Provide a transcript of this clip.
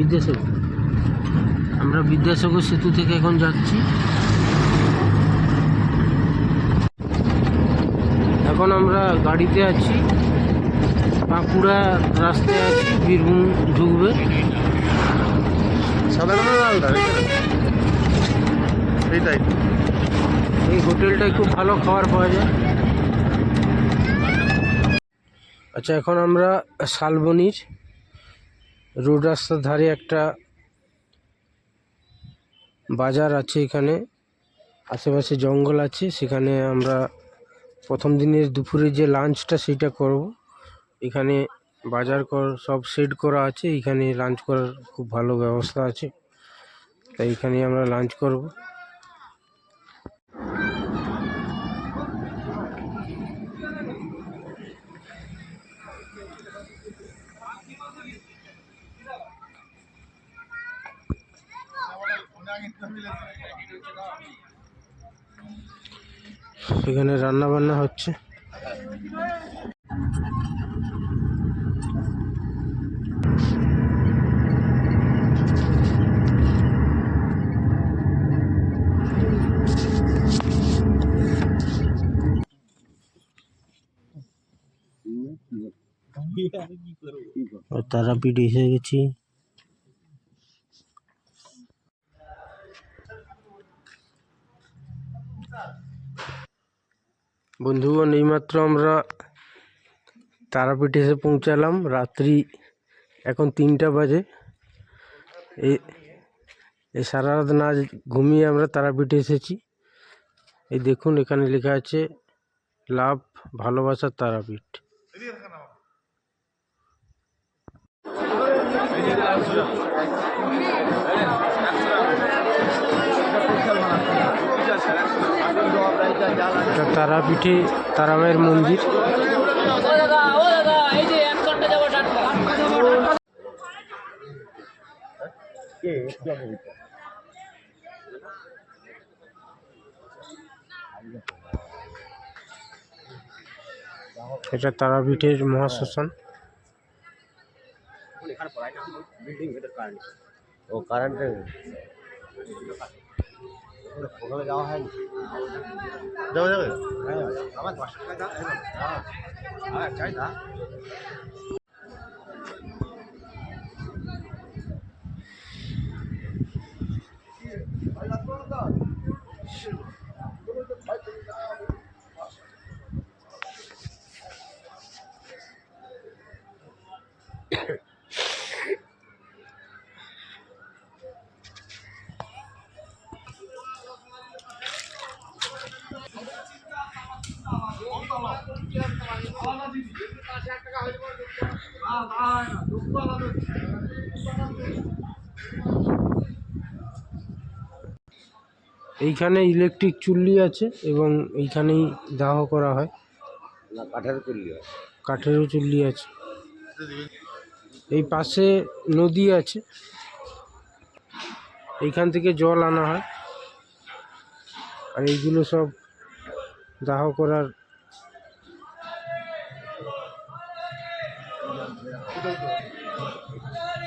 বিদ্যাসাগর আমরা বিদ্যাসাগর সেতু থেকে এখন যাচ্ছি। এখন আমরা গাড়িতে আছি। বাঁকুড়া রাস্তায় আছি বীরভূম ঢুকবে। সাধারণ আলাদা এইটাই। এই হোটেলটায় খুব ভালো খাবার পাওয়া যায়। আচ্ছা এখন আমরা শালবনির রোড রাস্তার ধারে একটা বাজার আছে এখানে। আশেপাশে জঙ্গল আছে। সেখানে আমরা প্রথম দিনের দুপুরে যে লাঞ্চটা সেটা করব। এখানে বাজার কর, সব সেট করা আছে। এখানে লাঞ্চ করার খুব ভালো ব্যবস্থা আছে। তাই এখানে আমরা লাঞ্চ করব। এখানে রান্না বান্না হচ্ছে। তারাপীঠ এসে গেছি। বন্ধুগণ, এইমাত্র আমরা তারাপীঠ এসে পৌঁছালাম। রাত্রি এখন তিনটা বাজে। এই সারা রাত না ঘুমিয়ে আমরা তারাপীঠে এসেছি। এই দেখুন, এখানে লেখা আছে, লাভ ভালোবাসার তারাপীঠ এটা তারাপীঠে তারামায়ের মন্দির। এটা তারাপীঠের মহাশ্মশান। ও কারেন্টের ওখানে যাওয়া হয়নি। যাবে যাবে? আমার দশ টাকা চাই না। এইখানে ইলেকট্রিক চুল্লি আছে এবং এইখানেই দাহ করা হয়। কাঠের তুললি হয় কাঠেরও চুল্লি আছে। এই পাশে নদী আছে। এইখান থেকে জল আনা হয়। আর এইগুলো সব দাহ করার ひどく